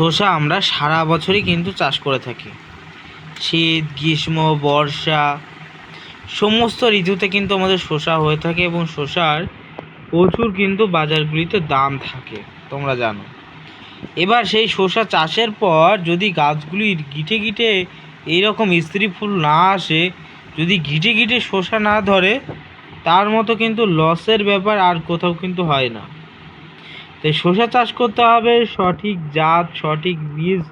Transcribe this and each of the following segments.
শসা আমরা সারা বছরই কিন্তু চাষ করে থাকি। শীত, গ্রীষ্ম, বর্ষা, সমস্ত ঋতুতে কিন্তু আমাদের শসা হয়ে থাকে এবং শসার প্রচুর কিন্তু বাজারগুলিতে দাম থাকে, তোমরা জানো। এবার সেই শসা চাষের পর যদি গাছগুলি গিটে গিটে এইরকম স্ত্রী ফুল না আসে, যদি গিটে গিটে শসা না ধরে, তার মতো কিন্তু লসের ব্যাপার আর কোথাও কিন্তু হয় না। তাই শসা চাষ করতে হবে, সঠিক জাত, সঠিক বীজ,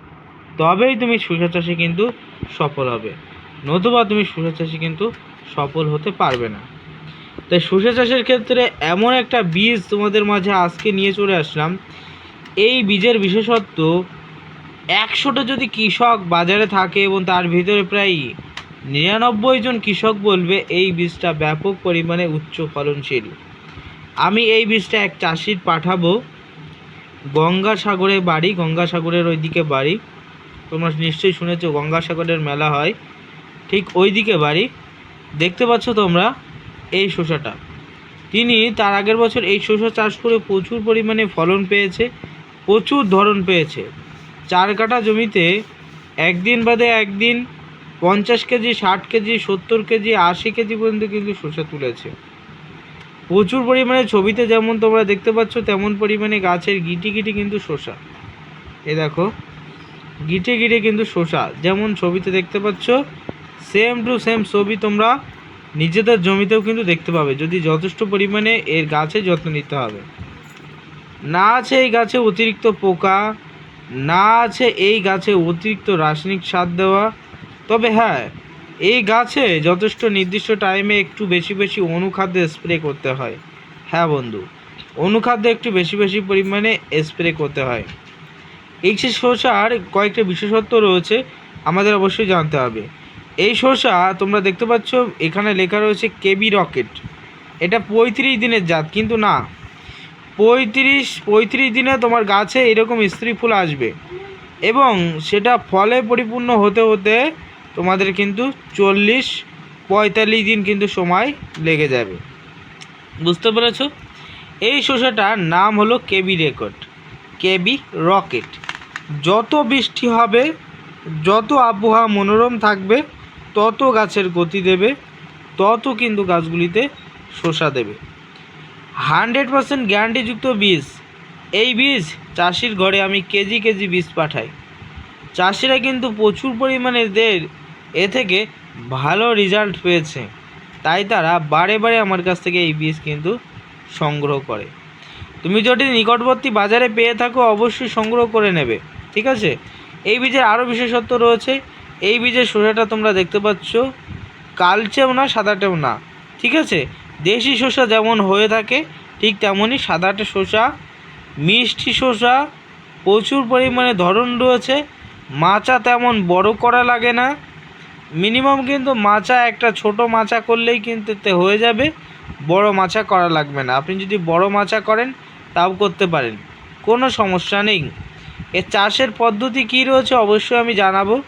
তবেই তুমি শসা চাষে কিন্তু সফল হবে। নতুবা তুমি শসা চাষে কিন্তু সফল হতে পারবে না। তাই শসা চাষের ক্ষেত্রে এমন একটা বীজ তোমাদের মাঝে আজকে নিয়ে চলে আসলাম। এই বীজের বিশেষত্ব, একশোটা যদি কৃষক বাজারে থাকে এবং তার ভিতরে প্রায় নিরানব্বই জন কৃষক বলবে, এই বীজটা ব্যাপক পরিমাণে উচ্চ ফলনশীল। আমি এই বীজটা এক চাষির পাঠাবো। গঙ্গাসাগরে বাড়ি, গঙ্গাসাগরের ওইদিকে বাড়ি। তোমরা নিশ্চয়ই শুনেছো গঙ্গাসাগরের মেলা হয়। ঠিক ওই দিকে বাড়ি। দেখতে পাচ্ছ তোমরা এই শসাটা তিনি তার আগের বছর এই শসা চাষ করে প্রচুর পরিমাণে ফলন পেয়েছে, প্রচুর ধরন পেয়েছে। চার কাঠা জমিতে একদিন বাদে একদিন পঞ্চাশ কেজি, ষাট কেজি, সত্তর কেজি, আশি কেজি পর্যন্ত কিন্তু শসা তুলেছে। প্রচুর পরিমাণে ছবিতে যেমন তোমরা দেখতে পাচ্ছ, তেমন পরিমাণে গাছের গিটি গিটি কিন্তু শসা। এ দেখো, গিটে গিটে কিন্তু শসা। যেমন ছবিতে দেখতে পাচ্ছ সেম টু সেম ছবি তোমরা নিজেদের জমিতেও কিন্তু দেখতে পাবে, যদি যথেষ্ট পরিমাণে এর গাছে যত্ন নিতে হবে। না আছে এই গাছে অতিরিক্ত পোকা, না আছে এই গাছে অতিরিক্ত রাসায়নিক সার দেওয়া। তবে হ্যাঁ এই গাছে যথেষ্ট নির্দিষ্ট টাইমে একটু বেশি বেশি অনুখাদ্য স্প্রে করতে হয়। হ্যাঁ বন্ধু, অনুখাদ্য একটু বেশি বেশি পরিমাণে স্প্রে করতে হয়। এই যে শসার কয়েকটা বিশেষত্ব রয়েছে, আমাদের অবশ্যই জানতে হবে। এই শসা তোমরা দেখতে পাচ্ছ, এখানে লেখা রয়েছে কেবি রকেট। এটা পঁয়ত্রিশ দিনের জাত, কিন্তু না। পঁয়ত্রিশ পঁয়ত্রিশ দিনে তোমার গাছে এরকম স্ত্রী ফুল আসবে। এবং সেটা ফলে পরিপূর্ণ হতে হতে তোমাদের কিন্তু চল্লিশ, পঁয়তাল্লিশ দিন কিন্তু সময় লেগে যাবে। বুঝতে পেরেছ? এই শসাটার নাম হলো কেবি রেকর্ড, কেবি রকেট। যত বৃষ্টি হবে, যত আবহাওয়া মনোরম থাকবে, তত গাছের গতি দেবে, তত কিন্তু গাছগুলিতে শসা দেবে। হান্ড্রেড পার্সেন্ট গ্যারান্টিযুক্ত বীজ। এই বীজ চাষির ঘরে আমি কেজি কেজি বীজ পাঠাই। চাষিরা কিন্তু প্রচুর পরিমাণে এদের এ থেকে ভালো রেজাল্ট পেয়েছে। তাই তারা বারে বারে আমার কাছ থেকে এই বীজ কিন্তু সংগ্রহ করে। তুমি যদি নিকটবর্তী বাজারে পেয়ে থাকো, অবশ্যই সংগ্রহ করে নেবে, ঠিক আছে? এই বীজের আরও বিশেষত্ব রয়েছে। এই বীজের শসাটা তোমরা দেখতে পাচ্ছ। কালচেও না, সাদাটেও না, ঠিক আছে? দেশি শসা যেমন হয়ে থাকে, ঠিক তেমনই সাদাটে শসা, মিষ্টি শসা, প্রচুর পরিমাণে ধরন রয়েছে। মাচা তেমন বড় করা লাগে না। মিনিমাম কিন্তু মাচা, একটা ছোট মাচা করলেই কিন্তু এতে হয়ে যাবে। বড় মাচা করা লাগবে না। আপনি যদি বড় মাচা করেন, তাও করতে পারেন। কোনো সমস্যা নেই। এর চাষের পদ্ধতি কী রয়েছে অবশ্যই আমি জানাব।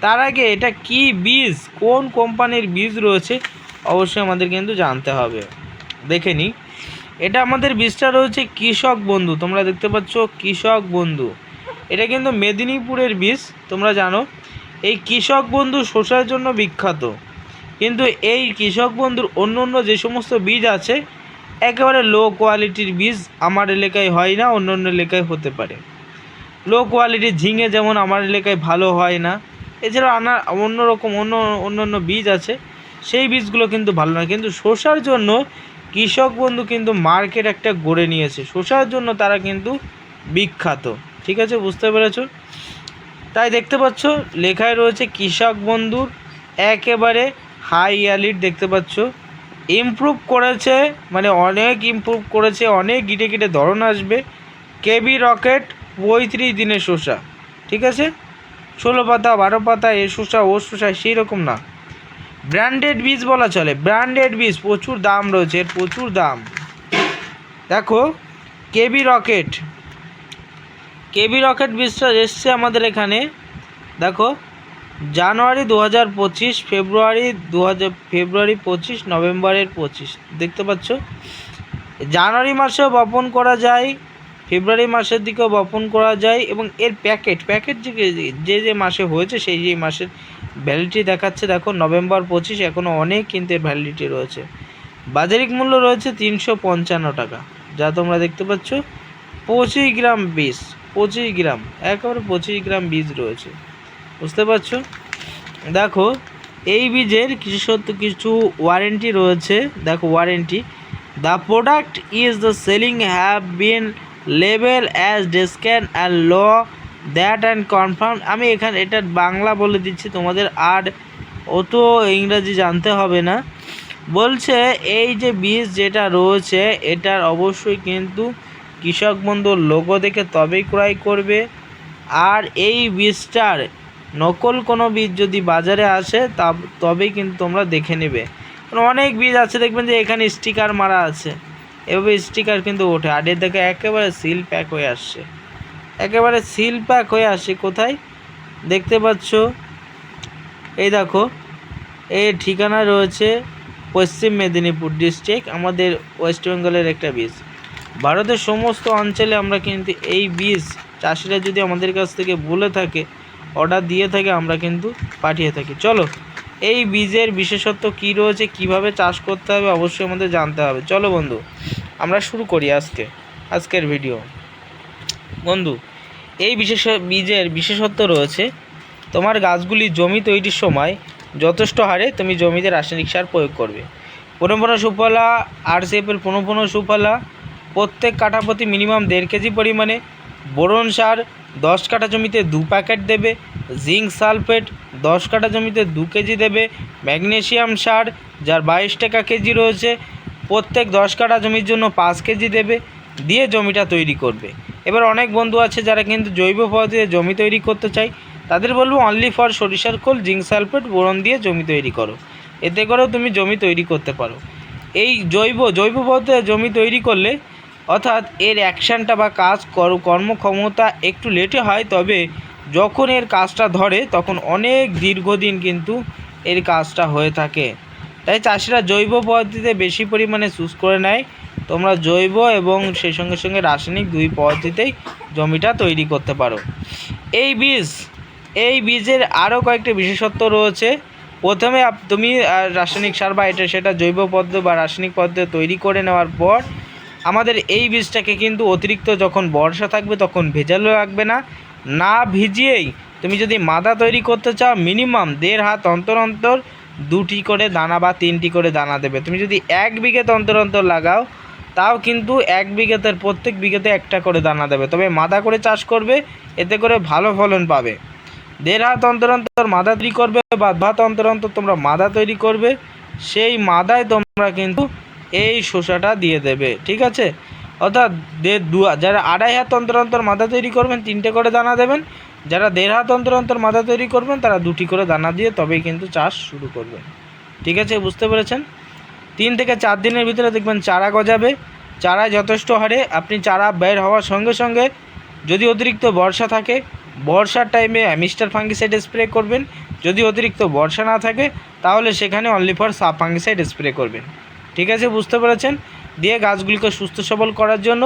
তার আগে এটা কি বীজ, কোন কোম্পানির বীজ রয়েছে, অবশ্যই আমাদের কিন্তু জানতে হবে। দেখে নিই। এটা আমাদের বীজটা রয়েছে কৃষক বন্ধু। তোমরা দেখতে পাচ্ছ কৃষক বন্ধু। এটা কিন্তু মেদিনীপুরের বীজ, তোমরা জানো। এই কৃষক বন্ধু শসার জন্য বিখ্যাত। কিন্তু এই কৃষক বন্ধুর অন্য অন্য যে সমস্ত বীজ আছে, একেবারে লো কোয়ালিটির বীজ আমার এলাকায় হয় না, অন্য অন্য এলাকায় হতে পারে। লো কোয়ালিটির ঝিঙে যেমন আমার এলাকায় ভালো হয় না এছাড়া আনা অন্য রকম অন্য অন্য অন্য বীজ আছে, সেই বীজগুলো কিন্তু ভালো না কিন্তু শসার জন্য কৃষক বন্ধু কিন্তু মার্কেট একটা গড়ে নিয়েছে। শসার জন্য তারা কিন্তু বিখ্যাত। ঠিক আছে, বুঝতে পেরেছ? তাই দেখতে পাচ্ছ, লেখায় রয়েছে কৃষক বন্ধুর একেবারে হাই ইয়ালিড দেখতে পাচ্ছ। ইমপ্রুভ করেছে মানে অনেক ইমপ্রুভ করেছে, অনেক গিটে গিটে ধরন আসবে। কেবি রকেট, পঁয়ত্রিশ দিনের শসা, ঠিক আছে? ষোলো পাতা, বারো পাতা, এ শসা, ও শসা, সেই রকম না। ব্র্যান্ডেড বীজ বলা চলে ব্র্যান্ডেড বীজ, প্রচুর দাম রয়েছে প্রচুর দাম। দেখো, কেবি রকেট কেবি রকেট বীজটা এসছে আমাদের এখানে। দেখো, জানুয়ারি দু হাজার পঁচিশ, ফেব্রুয়ারি দু হাজার, ফেব্রুয়ারি পঁচিশ, নভেম্বরের পঁচিশ। দেখতে পাচ্ছ? জানুয়ারি মাসেও বপন করা যায়, ফেব্রুয়ারি মাসের দিকেও বপন করা যায় এবং এর প্যাকেট প্যাকেট যে যে মাসে হয়েছে সেই যে মাসের ভ্যালিডিটি দেখাচ্ছে। দেখো, নভেম্বর পঁচিশ এখনও অনেক কিন্তু এর ভ্যালিডিটি রয়েছে। বাজারিক মূল্য রয়েছে তিনশো পঞ্চান্ন টাকা। যা তোমরা দেখতে পাচ্ছ, পঁচিশ গ্রাম বীজ পঁচিশ গ্রাম, একেবারে পঁচিশ গ্রাম বীজ রয়েছে। বুঝতে পারছ? দেখো, এই বীজের কিছু সত্য, কিছু ওয়ারেন্টি রয়েছে। দেখো warranty the product is the selling have been level as this can and law that and confirm আমি এখানে এটা বাংলা বলে দিচ্ছি, তোমাদের আর অত ইংরাজি জানতে হবে না। বলছে, এই যে বীজ যেটা রয়েছে, এটার অবশ্যই কিন্তু কৃষক বন্ধুর লোগো দেখে তবেই ক্রয় করবে। আর এই বীজটার নকল কোনো বীজ যদি বাজারে আসে, তা তবেই কিন্তু তোমরা দেখে নেবে। অনেক বীজ আছে, দেখবেন যে এখানে স্টিকার মারা আছে। এভাবে স্টিকার কিন্তু ওঠে। আর এর দেখে একেবারে সিল প্যাক হয়ে আসছে। একেবারে সিল প্যাক হয়ে আসে কোথায়? দেখতে পাচ্ছ? এই দেখো এই ঠিকানা রয়েছে পশ্চিম মেদিনীপুর ডিস্ট্রিক্ট আমাদের ওয়েস্ট বেঙ্গলের একটা বীজ। ভারতের সমস্ত অঞ্চলে আমরা কিন্তু এই বীজ চাষিরা যদি আমাদের কাছ থেকে বলে থাকে অর্ডার দিয়ে থাকে, আমরা কিন্তু পাঠিয়ে থাকি। চলো, এই বীজের বিশেষত্ব কী রয়েছে, কীভাবে চাষ করতে হবে, অবশ্যই আমাদের জানতে হবে। চলো বন্ধু, আমরা শুরু করি আজকে, আজকের ভিডিও বন্ধু, এই বিশেষ, বীজের বিশেষত্ব রয়েছে, তোমার গাছগুলি জমি তৈরির সময় যথেষ্ট হারে তুমি জমিতে রাসায়নিক সার প্রয়োগ করবে। পনেরো সুফলা, আরসিএফের পনেরো পনেরো সুফলা প্রত্যেক কাঠা প্রতি মিনিমাম দেড় কেজি পরিমাণে। বোরন সার দশ কাঠা জমিতে দু প্যাকেট দেবে। জিঙ্ক সালফেট দশ কাঠা জমিতে দু কেজি দেবে। ম্যাগনেশিয়াম সার, যার বাইশ টাকা কেজি রয়েছে, প্রত্যেক দশ কাঠা জমির জন্য পাঁচ কেজি দেবে, দিয়ে জমিটা তৈরি করবে। এবার অনেক বন্ধু আছে যারা কিন্তু জৈব পদ্ধতিতে জমি তৈরি করতে চায়। তাদের বলব অনলি ফর সরিষার খোল, জিঙ্ক সালফেট, বোরন দিয়ে জমি তৈরি করো। এতে করেও তুমি জমি তৈরি করতে পারো। এই জৈব জৈব পদ্ধতিতে জমি তৈরি করলে অর্থাৎ এর অ্যাকশানটা বা কাজ কর- কর্মক্ষমতা একটু লেটে হয়, তবে যখন এর কাজটা ধরে, তখন অনেক দীর্ঘদিন কিন্তু এর কাজটা হয়ে থাকে। তাই চাষিরা জৈব পদ্ধতিতে বেশি পরিমাণে চুজ করে নেয়। তোমরা জৈব এবং সেই সঙ্গে সঙ্গে রাসায়নিক দুই পদ্ধতিতেই জমিটা তৈরি করতে পারো। এই বীজ, এই বীজের আরও কয়েকটি বিশেষত্ব রয়েছে। প্রথমে তুমি রাসায়নিক সার বা এটা, সেটা জৈব পদ্ধতি বা রাসায়নিক পদ্ধতি তৈরি করে নেওয়ার পর আমাদের এই বীজটাকে কিন্তু অতিরিক্ত যখন বর্ষা থাকবে তখন ভেজালো রাখবে না। না ভিজিয়েই তুমি যদি মাদা তৈরি করতে চাও, মিনিমাম দেড় হাত অন্তর অন্তর দুটি করে দানা বা তিনটি করে দানা দেবে। তুমি যদি এক বিঘেতে অন্তর অন্তর লাগাও, তাও কিন্তু এক বিঘেতে প্রত্যেক বিঘেতে একটা করে দানা দেবে। তবে মাদা করে চাষ করবে, এতে করে ভালো ফলন পাবে। দেড় হাত অন্তর অন্তর মাদা তৈরি করবে বা হাত অন্তর অন্তর তোমরা মাদা তৈরি করবে, সেই মাদায় তোমরা কিন্তু এই শসাটা দিয়ে দেবে, ঠিক আছে? অর্থাৎ দেড় দু যারা আড়াই হাত অন্তর অন্তর মাথা তৈরি করবেন, তিনটে করে দানা দেবেন। যারা দেড় হাত অন্তর অন্তর মাথা তৈরি করবেন, তারা দুটি করে দানা দিয়ে তবেই কিন্তু চাষ শুরু করবেন। ঠিক আছে, বুঝতে পেরেছেন? তিন থেকে চার দিনের ভিতরে দেখবেন চারা গজাবে। চারায় যথেষ্ট হারে, আপনি চারা বের হওয়ার সঙ্গে সঙ্গে যদি অতিরিক্ত বর্ষা থাকে, বর্ষার টাইমে মিস্টার ফাঙ্গিসাইড স্প্রে করবেন। যদি অতিরিক্ত বর্ষা না থাকে, তাহলে সেখানে only for sub fungicide spray করবেন। ঠিক আছে, বুঝতে পেরেছেন? দিয়ে গাছগুলিকে সুস্থ সবল করার জন্য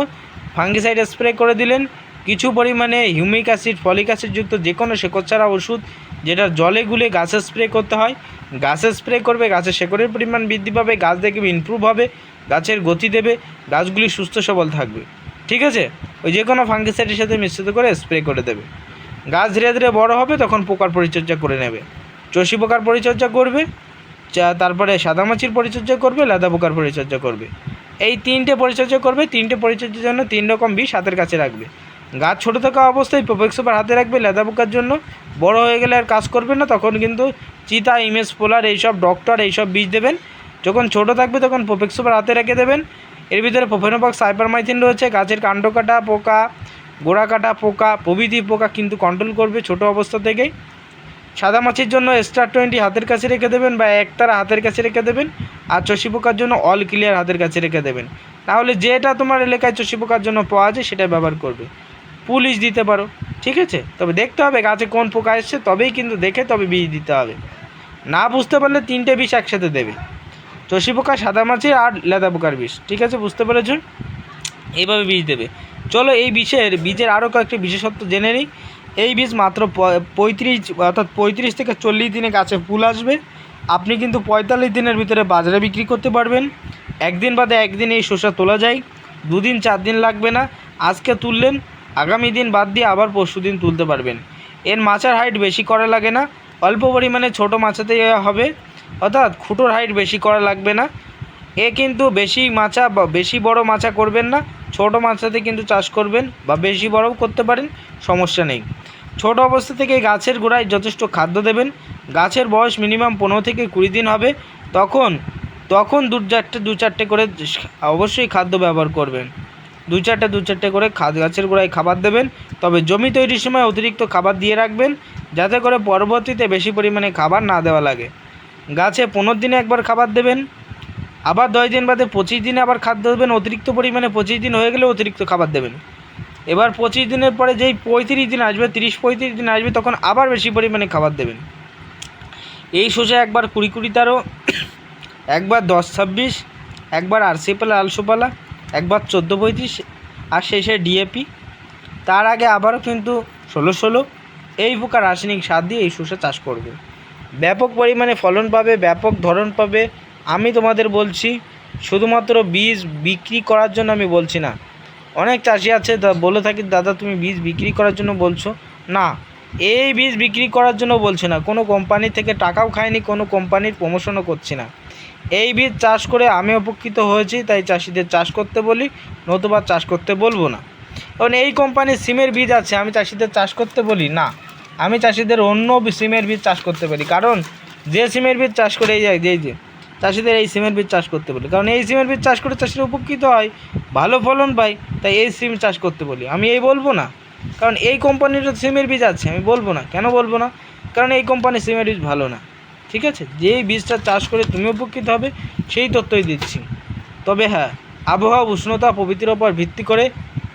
ফাঙ্গিসাইড স্প্রে করে দিলেন। কিছু পরিমাণে হিউমিক অ্যাসিড, ফলিক অ্যাসিডযুক্ত যে কোনো শেকড়ছাড়া ওষুধ যেটা জলে গুলে গাছে স্প্রে করতে হয়। গাছে স্প্রে করবে, গাছের শেকড়ের পরিমাণ বৃদ্ধি পাবে, গাছ দেখবে ইমপ্রুভ হবে, গাছের গতি দেবে, গাছগুলি সুস্থ সবল থাকবে। ঠিক আছে? ওই যে কোনো ফাঙ্গিসাইডের সাথে মিশ্রিত করে স্প্রে করে দেবে। গাছ ধীরে ধীরে বড় হবে, তখন পোকার পরিচর্যা করে নেবে। চষি পোকার পরিচর্যা করবে তারপরে সাদামাছির পরিচর্যা করবে, লাদা পোকার পরিচর্যা করবে। এই তিনটে পরিচর্যা করবে, তিনটে পরিচর্যার জন্য তিন রকম বিষ হাতের কাছে রাখবে। গাছ ছোটো থাকা অবস্থায় প্রোপেক্স সুপার হাতে রাখবে লেদা পোকার জন্য। বড় হয়ে গেলে আর কাজ করবে না, তখন কিন্তু চিতা, ইমেজ, পোলার এইসব ডক্টর এইসব বীজ দেবেন। যখন ছোট থাকবে তখন প্রোপেক্স সুপার হাতে রেখে দেবেন। এর ভিতরে প্রোফেনোপক্স, সাইপারমাইথিন রয়েছে, গাছের কাণ্ড কাটা পোকা, গোড়া কাটা পোকা, প্রভৃতি পোকা কিন্তু কন্ট্রোল করবে ছোট অবস্থা থেকেই। সাদা মাছির জন্য স্টার টোয়েন্টি হাতের কাছে রেখে দেবেন বা একতারা হাতের কাছে রেখে দেবেন আর চষি পোকার জন্য অল ক্লিয়ার হাতের কাছে রেখে দেবেন। তাহলে যেটা তোমার এলাকায় চষি পোকার জন্য পাওয়া যায় সেটা ব্যবহার করবে। পুলিশ দিতে পারো, ঠিক আছে? তবে দেখতে হবে গাছে কোন পোকা এসছে, তবেই কিন্তু দেখে, তবে বীজ দিতে হবে। না বুঝতে পারলে তিনটে বিষ একসাথে দেবে। চষি পোকা, সাদা মাছি আর লেদা পোকার বিষ, ঠিক আছে? বুঝতে পেরেছ? এইভাবে বীজ দেবে। চলো এই বিষের, বীজের আরও কয়েকটি বিশেষত্ব জেনে নিই। এই বীজ মাত্র পঁয়ত্রিশ, অর্থাৎ পঁয়ত্রিশ থেকে চল্লিশ দিনে গাছে ফুল আসবে। আপনি কিন্তু পঁয়তাল্লিশ দিনের ভিতরে বাজারে বিক্রি করতে পারবেন। একদিন বাদে একদিন এই শসা তোলা যায়। দুদিন, চার দিন লাগবে না। আজকে তুললেন, আগামী দিন বাদ দিয়ে আবার পরশু দিন তুলতে পারবেন। এর মাচার হাইট বেশি করা লাগে না। অল্প পরিমাণে ছোটো মাচাতে হবে। অর্থাৎ খুঁটোর হাইট বেশি করা লাগবে না। এ কিন্তু বেশি মাচা বা বেশি বড় মাচা করবেন না। ছোট মাচাতে কিন্তু চাষ করবেন বা বেশি বড়ও করতে পারেন, সমস্যা নেই। ছোট অবস্থা থেকে গাছের গোড়ায় যথেষ্ট খাদ্য দেবেন। গাছের বয়স মিনিমাম পনেরো থেকে কুড়ি দিন হবে। তখন তখন দু চারটে দু চারটে করে অবশ্যই খাদ্য ব্যবহার করবেন। দু চারটে দু চারটে করে গাছের গোড়ায় খাবার দেবেন। তবে জমি তৈরির সময় অতিরিক্ত খাবার দিয়ে রাখবেন, যাতে করে পরবর্তীতে বেশি পরিমাণে খাবার না দেওয়া লাগে। গাছে পনেরো দিনে একবার খাবার দেবেন। আবার দশ দিন বাদে পঁচিশ দিনে আবার খাদ্য দেবেন, অতিরিক্ত পরিমাণে পঁচিশ দিন হয়ে গেলে অতিরিক্ত খাবার দেবেন। এবার পঁচিশ দিনের পরে যেই পঁয়ত্রিশ দিন আসবে, তিরিশ পঁয়ত্রিশ দিন আসবে, তখন আবার বেশি পরিমাণে খাবার দেবেন। এই শসা একবার কুড়ি কুড়ি তেরো, একবার দশ ছাব্বিশ, একবার আরসিপালা, আলসোপালা, একবার চোদ্দ পঁয়ত্রিশ, আর শেষে ডিএপি। তার আগে আবারও কিন্তু ষোলো ষোলো, এই প্রকার রাসায়নিক সার দিয়ে এই শসা চাষ করবে। ব্যাপক পরিমাণে ফলন পাবে, ব্যাপক ধরন পাবে আমি তোমাদের বলছি, শুধুমাত্র বীজ বিক্রি করার জন্য আমি বলছি না। অনেক চাষি আছে বলে থাকি, দাদা, তুমি বীজ বিক্রি করার জন্য বলছো? না, এই বীজ বিক্রি করার জন্য বলছি না। কোনো কোম্পানি থেকে টাকাও খায়নি কোনো কোম্পানির প্রমোশনও করছি না। এই বীজ চাষ করে আমি উপকৃত হয়েছি, তাই চাষিদের চাষ করতে বলি, নতুবা চাষ করতে বলব না। কারণ এই কোম্পানির সিমের বীজ আছে, আমি চাষিদের চাষ করতে বলি? না, আমি চাষিদের অন্য সিমের বীজ চাষ করতে পারি কারণ, যে সিমের বীজ চাষ করে এই যে চাষিদের এই সিমের বীজ চাষ করতে বলি। কারণ এই সিমের বীজ চাষ করে চাষিরা উপকৃত হয়, ভালো ফলন পায়, তাই এই সিম চাষ করতে বলি। আমি এই বলব না। কারণ এই কোম্পানির সিমের বীজ আছে, আমি বলব না। কেন বলব না? কারণ এই কোম্পানির সিমের বীজ ভালো না। ঠিক আছে? যেই বীজটা চাষ করে তুমি উপকৃত হবে, সেই তথ্যই দিচ্ছি। তবে হ্যাঁ আবহাওয়া, উষ্ণতা প্রভৃতির ওপর ভিত্তি করে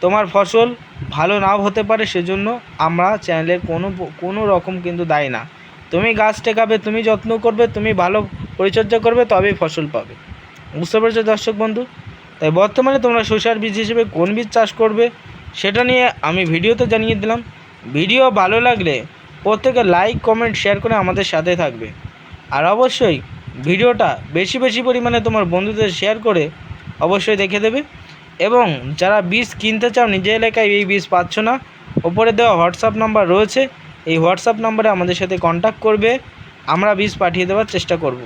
তোমার ফসল ভালো নাও হতে পারে, সেজন্য আমরা চ্যানেলের কোনো কোনো রকম কিন্তু দায় না। তুমি গাছ টেকাবে, তুমি যত্ন করবে, তুমি ভালো পরিচর্যা করবে, তবেই ফসল পাবে। বুঝতে পেরেছ দর্শক বন্ধু? তাই বর্তমানে তোমরা শসার বীজ হিসেবে কোন বীজ চাষ করবে, সেটা নিয়ে আমি ভিডিওতে জানিয়ে দিলাম। ভিডিও ভালো লাগলে প্রত্যেকে লাইক, কমেন্ট, শেয়ার করে আমাদের সাথে থাকবে। আর অবশ্যই ভিডিওটা বেশি বেশি পরিমাণে তোমার বন্ধুদের শেয়ার করে অবশ্যই দেখে দেবে। এবং যারা বীজ কিনতে চাও, নিজের এলাকায় এই বীজ পাচ্ছ না, ওপরে দেওয়া হোয়াটসঅ্যাপ নাম্বার রয়েছে। এই হোয়াটসঅ্যাপ নম্বরে আমাদের সাথে কন্ট্যাক্ট করবে আমরা বীজ পাঠিয়ে দেওয়ার চেষ্টা করব।